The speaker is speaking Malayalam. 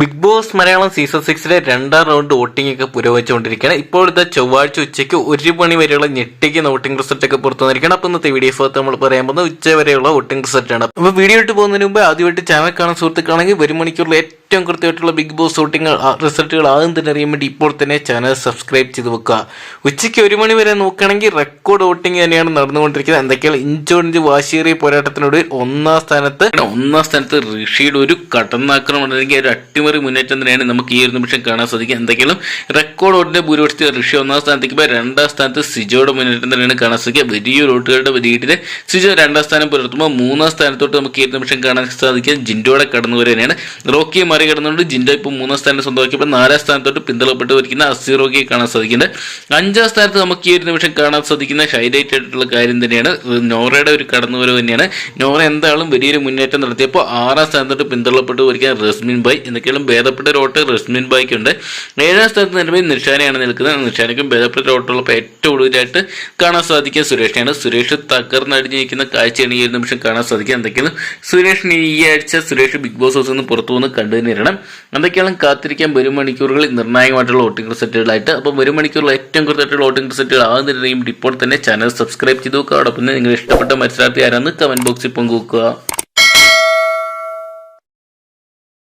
ബിഗ് ബോസ് മലയാളം സീസൺ സിക്സിലെ രണ്ടാം റൗണ്ട് വോട്ടിംഗ് ഒക്കെ പുരോഗമിച്ചുകൊണ്ടിരിക്കുകയാണ്. ഇപ്പോൾ ഇത് ചൊവ്വാഴ്ച ഉച്ചയ്ക്ക് ഒരു മണി വരെയുള്ള ഞെട്ടിക്കുന്ന വോട്ടിംഗ് റിസൾട്ട് ഒക്കെ പുറത്തു വന്നിരിക്കുകയാണ് അപ്പോൾ ഇന്നത്തെ വീഡിയോ ഭാഗത്ത് നമ്മൾ പറയാൻ പോകുന്നത് ഉച്ച വരെയുള്ള വോട്ടിംഗ് റിസൾട്ടാണ്. അപ്പോൾ വീഡിയോ ഇട്ട് പോകുന്നതിന് മുമ്പ് ആദ്യമായിട്ട് ചാനൽ കാണാൻ സുഹൃത്തുക്കളാണെങ്കിൽ ഒരു മണിക്കൂറിൽ കൃത്യമായിട്ടുള്ള ബിഗ് ബോസ് വോട്ടിംഗ് റിസൾട്ടുകൾ ആദ്യം തന്നെ അറിയാൻ വേണ്ടി ഇപ്പോൾ തന്നെ ചാനൽ സബ്സ്ക്രൈബ് ചെയ്ത് വെക്കുക. ഉച്ചയ്ക്ക് ഒരു മണി വരെ നോക്കുകയാണെങ്കിൽ റെക്കോർഡ് വോട്ടിംഗ് തന്നെയാണ് നടന്നുകൊണ്ടിരിക്കുന്നത്. എന്തൊക്കെയാണ്? ഇഞ്ചോടിഞ്ച് വാശിയേറിയ പോരാട്ടത്തിനോട് ഒന്നാം സ്ഥാനത്ത് ഒന്നാം സ്ഥാനത്ത് ഋഷിയുടെ ഒരു കടന്നാക്രമണം അല്ലെങ്കിൽ ഒരു അട്ടിമറി മുന്നേറ്റം തന്നെയാണ് നമുക്ക് ഈ ഒരു നിമിഷം കാണാൻ സാധിക്കുക. എന്തൊക്കെയാണ്? റെക്കോർഡ് വോട്ടിന്റെ ഭൂരിപക്ഷത്തിൽ ഋഷി ഒന്നാം സ്ഥാനത്തേക്ക് രണ്ടാം സ്ഥാനത്ത് സിജോയുടെ മുന്നേറ്റം തന്നെയാണ് കാണാൻ സാധിക്കുക. വലിയ വോട്ടുകളുടെ ലീഡിൽ സിജോ രണ്ടാം സ്ഥാനം പുലർത്തുമ്പോൾ മൂന്നാം സ്ഥാനത്തോട്ട് നമുക്ക് ഈ ഒരു നിമിഷം കാണാൻ സാധിക്കുക. ജിൻഡോയുടെ കടന്നു തന്നെയാണ്. റോക്കിയെ മറികടന്നുകൊണ്ട് ജിൻഡോ ഇപ്പോൾ മൂന്നാം സ്ഥാനം സ്വന്തമാക്കിയപ്പോൾ നാലാം സ്ഥാനത്തോട്ട് പിന്തള്ളപ്പെട്ട് വരിക്കുന്ന അസി കാണാൻ സാധിക്കുന്നുണ്ട് അഞ്ചാം സ്ഥാനത്ത് നമുക്ക് ഈ ഒരു നിമിഷം കാണാൻ സാധിക്കുന്ന ഹൈലൈറ്റ് ആയിട്ടുള്ള കാര്യം തന്നെയാണ്. നോറയുടെ ഒരു കടന്നുവരവ് തന്നെയാണ്. നോറ എന്തായാലും വലിയൊരു മുന്നേറ്റം നടത്തിയപ്പോൾ ആറാം സ്ഥാനത്തോട്ട് പിന്തള്ളപ്പെട്ട് വരിക്കുന്ന റസ്മിൻ ബായ് എന്നൊക്കെയുള്ള ഭേദപ്പെട്ട ഓട്ട് റസ്മിൻ ബായ്ക്കുണ്ട് ഏഴാം സ്ഥാനത്ത് നിലവിൽ നിഷാനയാണ് നിൽക്കുന്നത്. നിഷാനയ്ക്കും ഭേദപ്പെട്ട ഒരു ഓട്ടുള്ളപ്പോൾ ഏറ്റവും കൂടുതലായിട്ട് കാണാൻ സാധിക്കുക സുരേഷിനെയാണ്. സുരേഷ് തകർന്നടിഞ്ഞിരിക്കുന്ന കാഴ്ചയാണ് ഈ ഒരു നിമിഷം കാണാൻ സാധിക്കുക എന്തൊക്കെയാണ് സുരേഷിന് ഈ ആഴ്ച സുരേഷ് ബിഗ് ബോസ് ഹൗസിൽ നിന്ന് പുറത്തു വന്ന് കണ്ടു തന്നെയാണ് എന്തൊക്കെയാണ് കാത്തിരിക്കാൻ വരും മണിക്കൂറുകളിൽ നിർണായകമായിട്ടുള്ള വോട്ടിംഗ് റിസൾട്ടുകളായിട്ട്? അപ്പോൾ വരും മണിക്കൂറിൽ ഏറ്റവും കൂടുതലായിട്ടുള്ള വോട്ടിംഗ് റിസൾട്ടുകൾ ആകുന്നതിനെയും ഇപ്പോൾ തന്നെ ചാനൽ സബ്സ്ക്രൈബ് ചെയ്ത് നോക്കുക അതോടൊപ്പം നിങ്ങൾ ഇഷ്ടപ്പെട്ട മത്സരാർത്ഥി ആരാന്ന് കമന്റ് ബോക്സിൽ പങ്കുവെക്കുക.